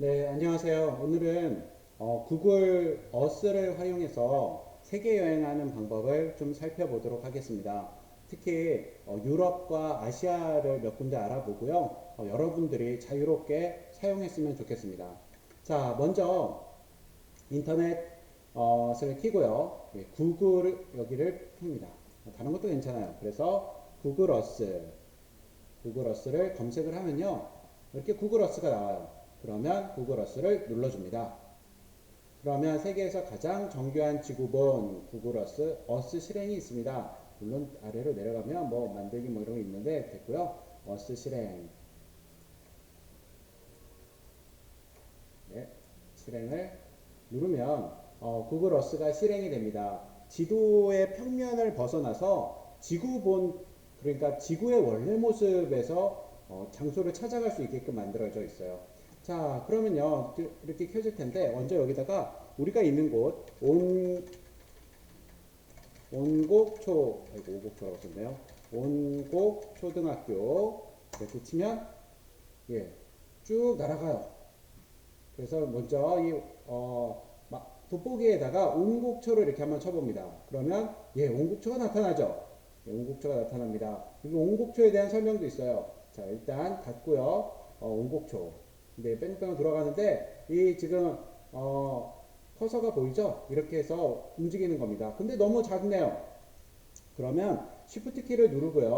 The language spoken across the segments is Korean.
네, 안녕하세요. 오늘은 어, 구글 어스를 활용해서 세계 여행하는 방법을 좀 살펴보도록 하겠습니다. 특히 어, 유럽과 아시아를 몇 군데 알아보고요. 어, 여러분들이 자유롭게 사용했으면 좋겠습니다. 자, 먼저 인터넷을 키고요. 예, 구글 여기를 킵니다. 다른 것도 괜찮아요. 그래서 구글 어스, 구글 어스를 검색을 하면요. 이렇게 구글 어스가 나와요. 그러면 구글 어스를 눌러줍니다. 그러면 세계에서 가장 정교한 지구본 구글 어스, 어스 실행이 있습니다. 물론 아래로 내려가면 뭐 만들기 뭐 이런 게 있는데 됐고요. 어스 실행. 네, 실행을 누르면 어, 구글 어스가 실행이 됩니다. 지도의 평면을 벗어나서 지구본 그러니까 지구의 원래 모습에서 어, 장소를 찾아갈 수 있게끔 만들어져 있어요. 자, 그러면요 이렇게 켜질 텐데 먼저 여기다가 우리가 있는 곳 온 온곡초 아이고 오곡초라고 썼네요. 온곡 초등학교 이렇게 치면 예, 쭉 날아가요. 그래서 먼저 이 어, 막 돋보기에다가 온곡초를 이렇게 한번 쳐봅니다. 그러면 예, 온곡초가 나타나죠. 예, 온곡초가 나타납니다. 여기 온곡초에 대한 설명도 있어요. 자, 일단 닫고요. 어, 온곡초. 이제 뺑뺑 돌아가는데 이 지금 어, 커서가 보이죠? 이렇게 해서 움직이는 겁니다. 근데 너무 작네요. 그러면 Shift 키를 누르고요.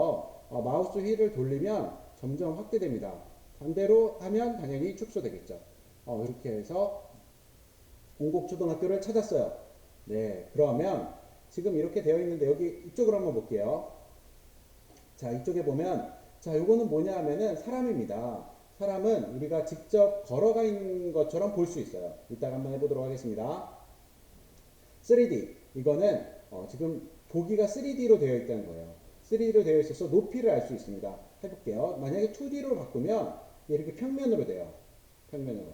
어, 마우스 휠을 돌리면 점점 확대됩니다. 반대로 하면 당연히 축소되겠죠. 어, 이렇게 해서 온곡초등학교를 찾았어요. 네, 그러면 지금 이렇게 되어 있는데 여기 이쪽으로 한번 볼게요. 자, 이쪽에 보면 자, 요거는 뭐냐 하면은 사람입니다. 사람은 우리가 직접 걸어가 있는 것처럼 볼 수 있어요. 이따가 한번 해보도록 하겠습니다. 3D. 이거는 어, 지금 보기가 3D로 되어 있다는 거예요. 3D로 되어 있어서 높이를 알 수 있습니다. 해볼게요. 만약에 2D로 바꾸면 이렇게 평면으로 돼요. 평면으로.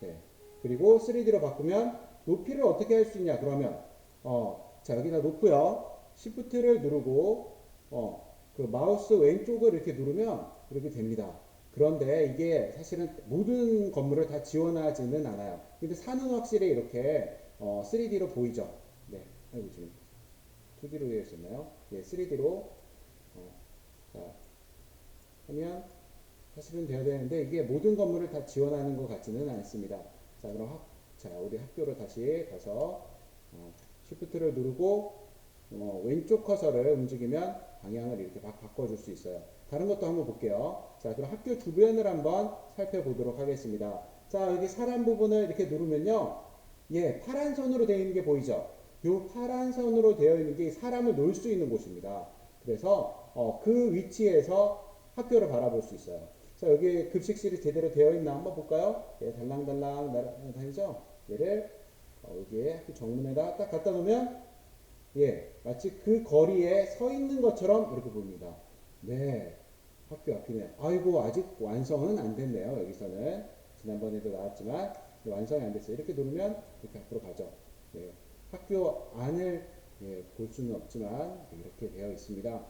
네. 그리고 3D로 바꾸면 높이를 어떻게 할 수 있냐? 그러면 어, 자 여기다 놓고요. Shift를 누르고 어, 그 마우스 왼쪽을 이렇게 누르면 이렇게 됩니다. 그런데 이게 사실은 모든 건물을 다 지원하지는 않아요. 근데 산은 확실히 이렇게 어, 3D로 보이죠. 네, 아이고 지금 2D로 되어 있었나요? 예, 3D로 어, 자 하면 사실은 돼야 되는데 이게 모든 건물을 다 지원하는 것 같지는 않습니다. 자 그럼 학, 자 우리 학교로 다시 가서 어, Shift를 누르고 어, 왼쪽 커서를 움직이면 방향을 이렇게 바, 바꿔줄 수 있어요. 다른 것도 한번 볼게요. 자, 그럼 학교 주변을 한번 살펴보도록 하겠습니다. 자, 여기 사람 부분을 이렇게 누르면요. 예, 파란 선으로 되어 있는 게 보이죠? 요 파란 선으로 되어 있는 게 사람을 놓을 수 있는 곳입니다. 그래서 어, 그 위치에서 학교를 바라볼 수 있어요. 자, 여기 급식실이 제대로 되어 있나 한번 볼까요? 예, 달랑달랑 날아다니죠? 얘를 어, 여기에 학교 정문에다 딱 갖다 놓으면 예, 마치 그 거리에 서 있는 것처럼 이렇게 보입니다. 네, 학교 앞이네요. 아이고, 아직 완성은 안 됐네요. 여기서는. 지난번에도 나왔지만, 완성이 안 됐어요. 이렇게 누르면 이렇게 앞으로 가죠. 네, 학교 안을 예, 볼 수는 없지만, 이렇게 되어 있습니다.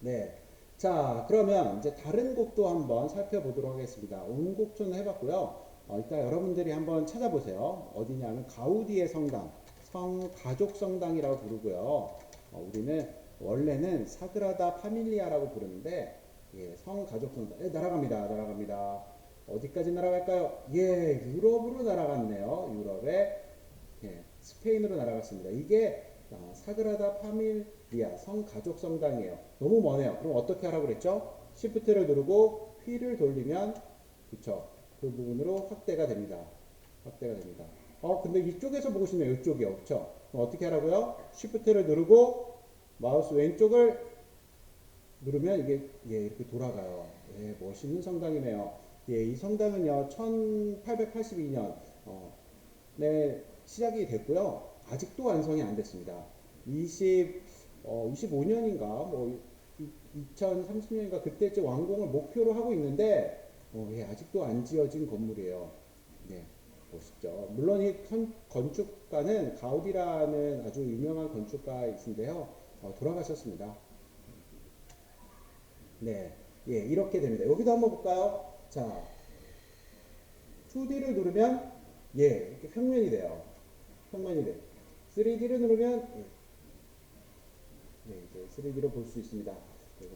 네. 자, 그러면 이제 다른 곡도 한번 살펴보도록 하겠습니다. 온 곡초는 해봤고요. 어, 일단 여러분들이 한번 찾아보세요. 어디냐면 가우디의 성당, 성가족 성당이라고 부르고요. 어, 우리는 원래는 사그라다 파밀리아라고 부르는데 예, 성가족 성당. 예, 날아갑니다. 날아갑니다. 어디까지 날아갈까요? 예, 유럽으로 날아갔네요. 유럽에 예, 스페인으로 날아갔습니다. 이게 어, 사그라다 파밀리아 성가족 성당이에요. 너무 머네요. 그럼 어떻게 하라고 그랬죠? 시프트를 누르고 휠을 돌리면 그쵸? 그 부분으로 확대가 됩니다. 확대가 됩니다. 어, 근데 이쪽에서 보고 싶네요. 이쪽이요. 그쵸? 그럼 어떻게 하라고요? 시프트를 누르고 마우스 왼쪽을 누르면 이게 예, 이렇게 돌아가요. 예, 멋있는 성당이네요. 예, 이 성당은요, 1882년, 어, 네, 시작이 됐고요. 아직도 완성이 안 됐습니다. 20, 어, 25년인가, 뭐, 2030년인가 그때쯤 완공을 목표로 하고 있는데, 어, 예, 아직도 안 지어진 건물이에요. 네, 멋있죠. 물론 이 건, 건축가는 가우디라는 아주 유명한 건축가이신데요. 어, 돌아가셨습니다. 네, 예, 이렇게 됩니다. 여기도 한번 볼까요? 자, 2D를 누르면 예, 이렇게 평면이 돼요. 평면이 돼. 3D를 누르면 예. 네, 이제 3D로 볼 수 있습니다.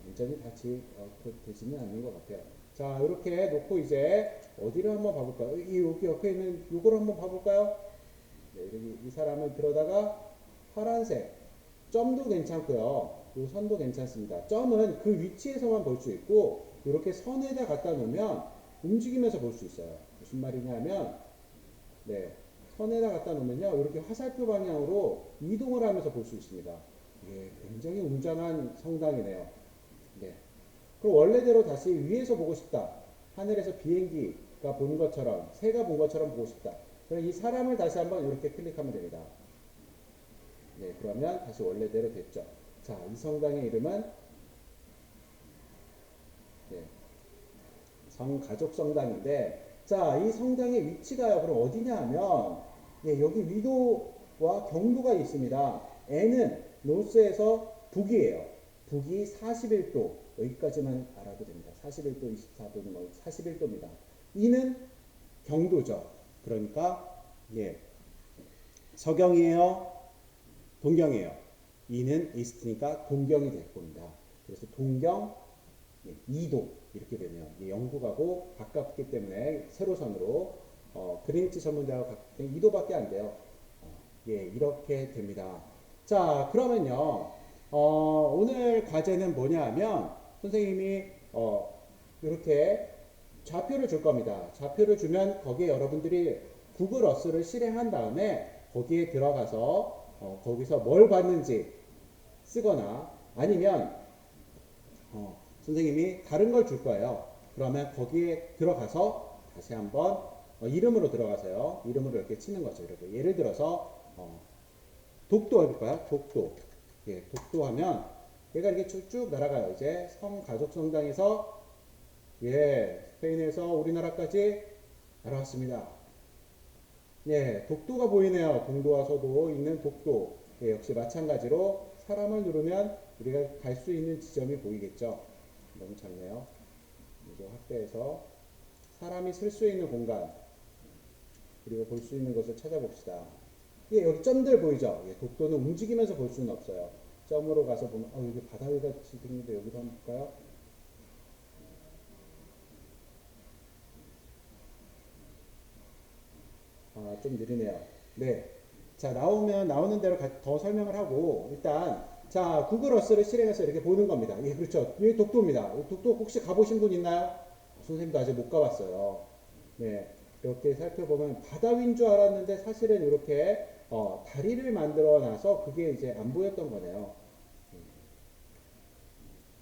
완전히 같이 어, 되지는 않는 것 같아요. 자, 이렇게 놓고 이제 어디를 한번 봐볼까요? 이 여기 옆에 있는 요거를 한번 봐볼까요? 네, 이 사람을 들어다가 파란색 점도 괜찮고요. 요 선도 괜찮습니다. 점은 그 위치에서만 볼 수 있고 이렇게 선에다 갖다 놓으면 움직이면서 볼 수 있어요. 무슨 말이냐면 네, 선에다 갖다 놓으면요. 이렇게 화살표 방향으로 이동을 하면서 볼 수 있습니다. 예, 굉장히 웅장한 성당이네요. 네. 그럼 원래대로 다시 위에서 보고 싶다. 하늘에서 비행기가 보는 것처럼, 새가 본 것처럼 보고 싶다. 그럼 이 사람을 다시 한번 이렇게 클릭하면 됩니다. 네, 그러면 다시 원래대로 됐죠. 자, 이 성당의 이름은 네, 성가족 성당인데, 자, 이 성당의 위치가요. 그럼 어디냐 하면, 예, 여기 위도와 경도가 있습니다. N은 노스에서 북이에요. 북이 41도. 여기까지만 알아도 됩니다. 41도, 24도, 뭐 41도입니다. 이는 경도죠. 그러니까, 예, 서경이에요. 동경이에요. 이는 이스트니까 동경이 될 겁니다. 그래서 동경 예, 2도 이렇게 되네요. 예, 영국하고 가깝기 때문에 세로선으로 어, 그린치 전문대하고 가깝기 때문에 2도밖에 안 돼요. 어, 예, 이렇게 됩니다. 자, 그러면요. 어, 오늘 과제는 뭐냐 하면 선생님이 어, 이렇게 좌표를 줄 겁니다. 좌표를 주면 거기에 여러분들이 구글 어스를 실행한 다음에 거기에 들어가서 어, 거기서 뭘 봤는지 쓰거나 아니면 어, 선생님이 다른 걸 줄 거예요. 그러면 거기에 들어가서 다시 한번 어, 이름으로 들어가세요. 이름으로 이렇게 치는 거죠. 이렇게 예를 들어서 어, 독도 해볼까요? 독도. 예, 독도 하면 얘가 이렇게 쭉쭉 날아가요. 이제 성가족 성당에서 예, 스페인에서 우리나라까지 날아왔습니다. 예, 독도가 보이네요. 동도와 서도 있는 독도. 예, 역시 마찬가지로 사람을 누르면 우리가 갈 수 있는 지점이 보이겠죠. 너무 작네요. 이거 확대해서 사람이 쓸 수 있는 공간 그리고 볼 수 있는 것을 찾아봅시다. 예, 여기 점들 보이죠? 예, 독도는 움직이면서 볼 수는 없어요. 점으로 가서 보면 어, 여기 바다 위가 생긴데 여기도 한번 볼까요? 아, 좀 느리네요. 네. 자, 나오면 나오는 대로 가- 더 설명을 하고, 일단, 자, 구글 어스를 실행해서 이렇게 보는 겁니다. 예, 그렇죠. 여기 독도입니다. 독도 혹시 가보신 분 있나요? 선생님도 아직 못 가봤어요. 네. 이렇게 살펴보면 바다 위인 줄 알았는데 사실은 이렇게 어, 다리를 만들어 놔서 그게 이제 안 보였던 거네요.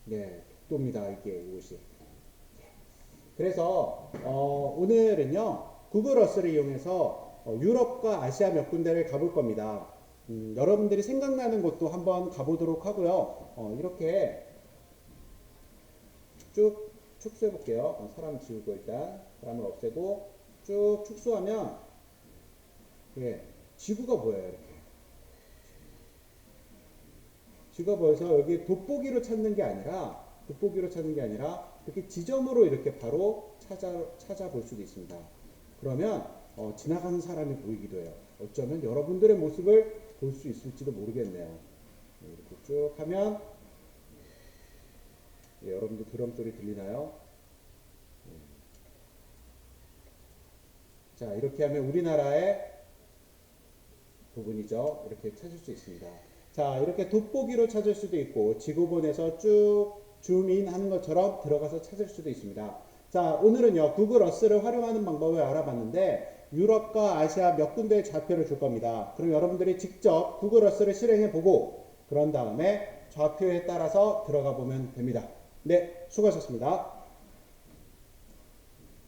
네, 독도입니다. 이게 이곳이. 그래서 어, 오늘은요 구글 어스를 이용해서 어, 유럽과 아시아 몇 군데를 가볼 겁니다. 음, 여러분들이 생각나는 곳도 한번 가보도록 하고요. 어, 이렇게 쭉 축소해 볼게요. 어, 사람 지우고 일단 사람을 없애고 쭉 축소하면 예, 지구가 보여요. 이렇게. 지구가 보여서 여기 돋보기로 찾는 게 아니라 돋보기로 찾는 게 아니라 이렇게 지점으로 이렇게 바로 찾아 찾아볼 수도 있습니다. 그러면 어, 지나가는 사람이 보이기도 해요. 어쩌면 여러분들의 모습을 볼 수 있을지도 모르겠네요. 네, 이렇게 쭉 하면 예, 여러분들 드럼 소리 들리나요? 네. 자 이렇게 하면 우리나라의 부분이죠. 이렇게 찾을 수 있습니다. 자, 이렇게 돋보기로 찾을 수도 있고, 지구본에서 쭉 줌인 하는 것처럼 들어가서 찾을 수도 있습니다. 자, 오늘은요, 구글 어스를 활용하는 방법을 알아봤는데, 유럽과 아시아 몇 군데의 좌표를 줄 겁니다. 그럼 여러분들이 직접 구글 어스를 실행해 보고, 그런 다음에 좌표에 따라서 들어가 보면 됩니다. 네, 수고하셨습니다.